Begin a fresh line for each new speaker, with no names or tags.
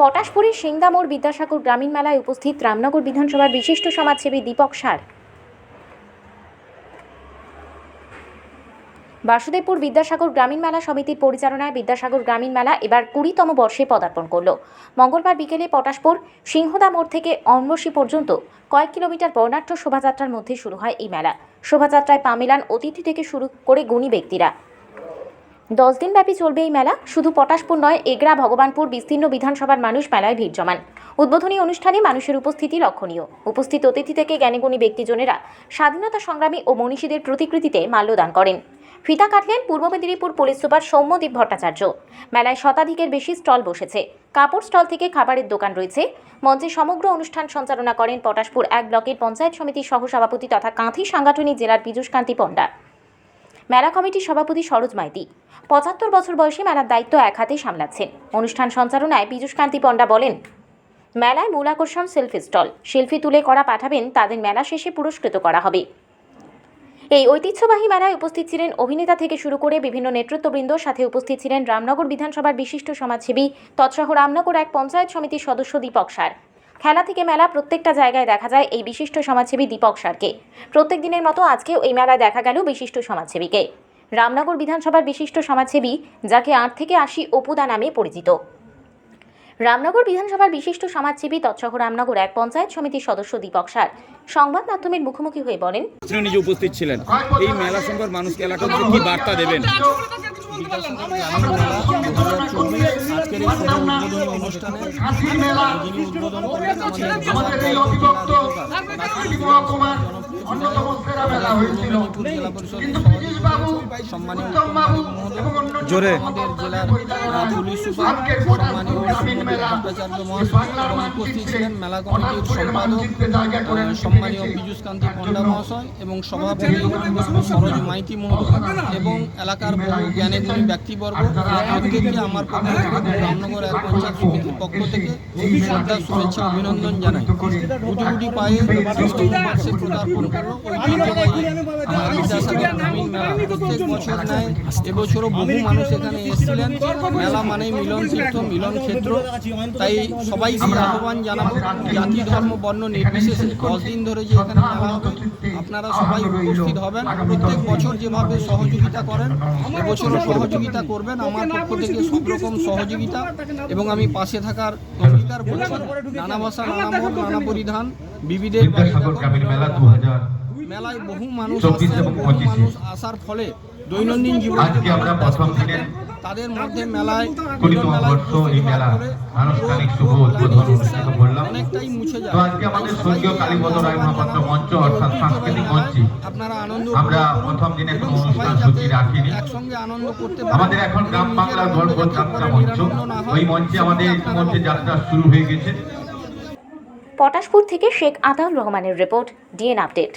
পটাশপুরের সিংদামোড় বিদ্যাসাগর গ্রামীণ মেলায় উপস্থিত রামনগর বিধানসভার বিশিষ্ট সমাজসেবী দীপক সার। বাসুদেবপুর বিদ্যাসাগর গ্রামীণ মেলা সমিতির পরিচালনায় বিদ্যাসাগর গ্রামীণ মেলা এবার কুড়িতম বর্ষে পদার্পণ করল। মঙ্গলবার বিকেলে পটাশপুর সিংহদা মোড় থেকে অমরসি পর্যন্ত কয়েক কিলোমিটার বর্ণাঢ্য শোভাযাত্রার মধ্যে শুরু হয় এই মেলা। শোভাযাত্রায় পা মেলান অতিথি থেকে শুরু করে গুণী ব্যক্তিরা। দশ দিনব্যাপী চলবে এই মেলা। শুধু পটাশপুর নয়, এগরা, ভগবানপুর বিস্তীর্ণ বিধানসভার মানুষ মেলায় ভিড় জমান। উদ্বোধনী অনুষ্ঠানে মানুষের উপস্থিতি লক্ষণীয়। উপস্থিত অতিথি থেকে জ্ঞানীগুণী ব্যক্তিজনেরা স্বাধীনতা সংগ্রামী ও মনীষীদের প্রতিকৃতিতে মাল্যদান করেন। ফিতা কাটলেন পূর্ব মেদিনীপুর পুলিশ সুপার সৌম্যদীপ ভট্টাচার্য। মেলায় শতাধিকের বেশি স্টল বসেছে। কাপড় স্টল থেকে খাবারের দোকান রয়েছে। মঞ্চে সমগ্র অনুষ্ঠান সঞ্চালনা করেন পটাশপুর এক ব্লকের পঞ্চায়েত সমিতির সহসভাপতি তথা কাঁথি সাংগঠনিক জেলার পীযূষ কান্তি পণ্ডা। মেলা কমিটির সভাপতি সরোজ মাইতি। পঁচাত্তর বছর বয়সে মেলার দায়িত্ব এক হাতে সামলাচ্ছেন। অনুষ্ঠান সঞ্চালনায় পীযূষ কান্তি পণ্ডা বলেন, মেলায় মূল আকর্ষণ সেলফি স্টল। সেলফি তুলে করা পাঠাবেন, তাদের মেলা শেষে পুরস্কৃত করা হবে। এই ঐতিহ্যবাহী মেলায় উপস্থিত ছিলেন অভিনেতা থেকে শুরু করে বিভিন্ন নেতৃত্ববৃন্দ। সাথে উপস্থিত ছিলেন রামনগর বিধানসভার বিশিষ্ট সমাজসেবী, তৎসহ রামনগর এক পঞ্চায়েত সমিতির সদস্য দীপক সার। খেলা থেকে মেলা প্রত্যেকটা জায়গায় দেখা যায় এই বিশিষ্ট সমাজসেবী দীপক সারকে প্রত্যেক দিনের মতো আজকেও এই মেলায় দেখা গেল বিশিষ্ট সমাজসেবীকে রামনগর বিধানসভার বিশিষ্ট সমাজসেবী যাকে আট থেকে আশি অপুদা নামে পরিচিত রামনগর বিধানসভার বিশিষ্ট সমাজসেবী তৎসহ রামনগর এক পঞ্চায়েত সমিতির সদস্য দীপক সার সংবাদ মাধ্যমের মুখোমুখি হয়ে বলেন
নিজে উপস্থিত ছিলেন এই মেলা সংখ্যার মানুষকে এলাকার কি বার্তা দেবেন
আজকের এই শুভ অনুষ্ঠানে যিনি উদ্বোধন করলেন আমাদের
আমাদের এই অবিভক্ত রাজনৈতিক অন্যতম সেরা মেলা হয়েছিল। কিন্তু বাবু
সম্মানীয়
জোরে।
আমাদের জেলার পুলিশ সুপার সম্মানীয় ভট্টাচার্য মহাশয় উপস্থিত ছিলেন মেলা কমিটির সম্পাদক সম্মানীয়
পেরেছে।
পীযূষ কান্তি
তার
পণ্ডা মহাশয় এবং সভাপতি সরোজ মাইতি মহোদয় এবং এলাকার বহু জ্ঞানীগুণী ব্যক্তিবর্গ প্রত্যেককে আমার পক্ষ থেকে রামনগর এক পঞ্চায়েত সমিতির পক্ষ থেকে শ্রদ্ধা শুভেচ্ছা অভিনন্দন জানাই। গুটি পায়ে বর্ষে করল ঐতিহ্যবাহী বিদ্যাসাগর গ্রামীণ মেলা প্রত্যেক বছর নেয় এবছরও বহু মানুষ এখানে এসেছিলেন। মেলা মানেই মিলন তীর্থ মিলন ক্ষেত্র। তাই সবাইকে আহ্বান জানাব জাতি ধর্ম বর্ণ নির্বিশেষে দশ দিন ধরে যে এখানে মেলা হবে আপনারা সবাই উপস্থিত হবেন। প্রত্যেক বছর যেভাবে সহযোগিতা করেন এবছরও সহযোগিতা করবেন। আমার পক্ষ থেকে সব রকম সহযোগিতা এবং আমি পাশে থাকার অঙ্গীকার করছি। নানা ভাষা নানা মত নানা পরিধান বিবিধের মেলায় বহু মানুষ আসার ফলে দৈনন্দিন জীবনে।
আজকে আমরা প্রথম দিনের
তাদের মধ্যে মেলায়
কুড়িতম বর্ষ এই মেলা আনুষ্ঠানিক শুভ উদ্বোধন অনুষ্ঠিত করলাম।
অনেকটাই মুছে যায়।
তো আজকে আমাদের স্বর্গীয় কালীপদ রায় মহাপাত্র মঞ্চ অর্থাৎ সাংস্কৃতিক মঞ্চে
আপনারা আনন্দ
আমরা প্রথম দিনে কোনো অনুষ্ঠান সূচি রাখিনি।
একসঙ্গে আনন্দ করতে
আমাদের এখন গ্রাম বাংলার গর্ব যাত্রা মঞ্চ। ওই মঞ্চে আমাদের ইতিমধ্যে যাত্রা শুরু হয়ে গেছে।
পটাশপুর থেকে শেখ আতাউর রহমানের রিপোর্ট ডিএন আপডেট